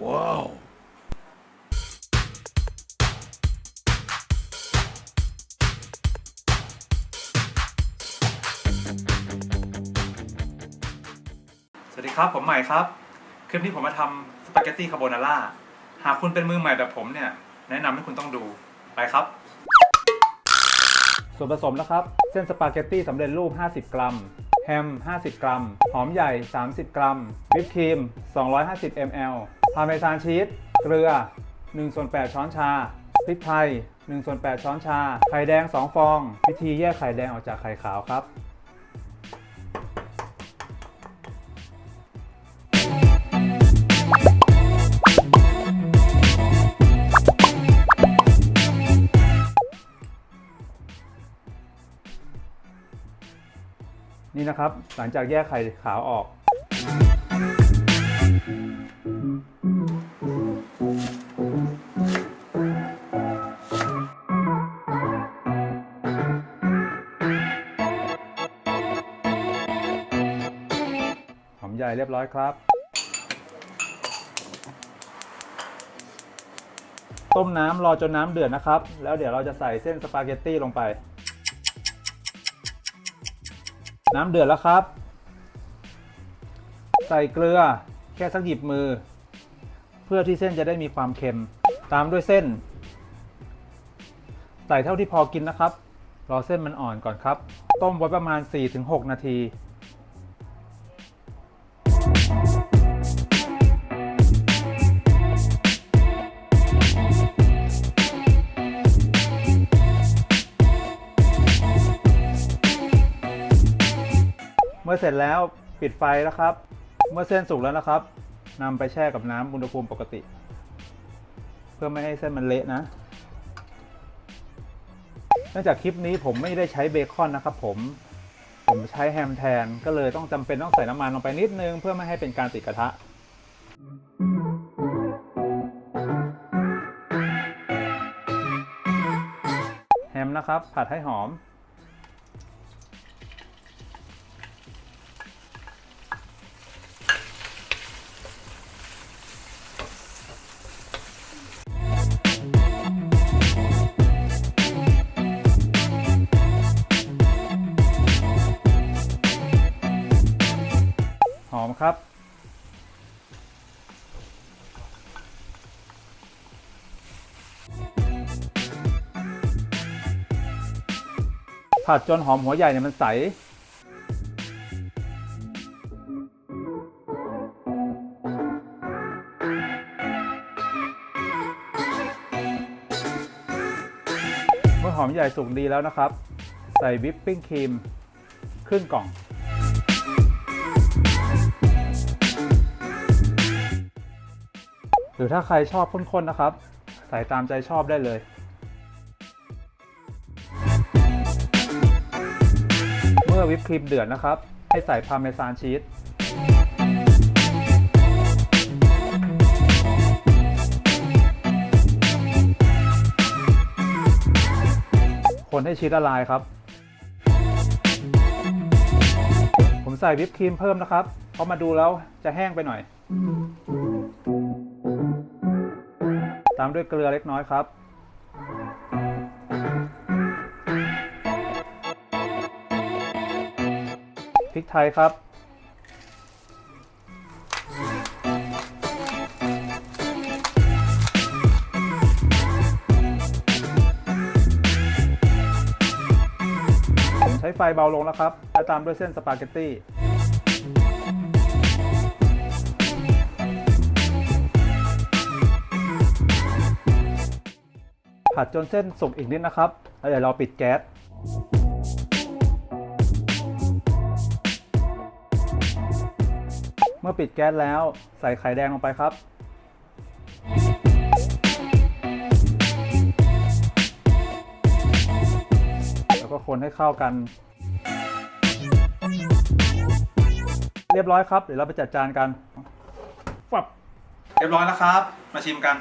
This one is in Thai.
ว้าวสวัสดีครับ ผมใหม่ครับ คลิปนี้ผมมาทำสปาเกตตี้คาโบนาร่า หากคุณเป็นมือใหม่แบบผมเนี่ย แนะนำให้คุณต้องดู ไปครับ ส่วนผสมนะครับ เส้นสปาเกตตี้สำเร็จรูป 50 กรัม แฮม 50 กรัม หอมใหญ่ 30 กรัม วิปครีม 250 ml พาเมซานชีส เกลือ1ส่วน8ช้อนชา พริกไทย1ส่วน8ช้อนชา ไข่แดง 2 ฟอง วิธีแยกไข่แดงออกจากไข่ขาวครับนี่นะครับ หลังจากแยกไข่ขาวออก เรียบร้อยครับ ต้มน้ำรอจนน้ำเดือดนะครับ แล้วเดี๋ยวเราจะใส่เส้นสปาเกตตี้ลงไป น้ำเดือดแล้วครับ ใส่เกลือแค่สักหยิบมือ เพื่อที่เส้นจะได้มีความเค็ม ตามด้วยเส้น ใส่เท่าที่พอกินนะครับ รอเส้นมันอ่อนก่อนครับ ต้มไว้ประมาณ 4-6 นาที มื่อเสร็จแล้วปิดไฟแล้วครับ เมื่อเส้นสุกแล้วนะครับนำไปแช่กับน้ำอุณหภูมิปกติ เพื่อไม่ให้เส้นมันเละนะเนื่องจากคลิปนี้ผมไม่ได้ใช้เบคอนนะครับ ผมผมใช้แฮมแทนก็เลยต้องจำเป็นต้องใส่น้ำมันลงไปนิดนึง เพื่อไม่ให้เป็นการติดกระทะแฮมนะครับ ผัดให้หอม อมครับผัดจนหอมหัวใหญ่เนี่ยมันใส เมื่อหอมใหญ่สุกดีแล้วนะครับ ใส่วิปปิ้งครีมครึ่งกล่อง รือถ้าใครชอบข้นๆนะครับ ใส่ตามใจชอบได้เลยเมื่อวิปครีมเดือดนะครับ ให้ใส่พาเมซานชีสคนให้ชีสละลายครับ ผมใส่วิปครีมเพิ่มนะครับ เพราะมาดูแล้วจะแห้งไปหน่อยามด้วยเกลือเล็กน้อยครับ พริกไทยครับ ใช้ไฟเบาลงแล้วครับ และตามด้วยเส้นสปาเกตตี้ ผัดจนเส้นสุกอีกนิดนะครับ แล้วเดี๋ยวเราปิดแก๊สเมื่อปิดแก๊สแล้วใส่ไข่แดงลงไปครับแล้วก็คนให้เข้ากัน เรียบร้อยครับ เดี๋ยวเราไปจัดจานกันฟับเรียบร้อยแล้วครับ มาชิมกัน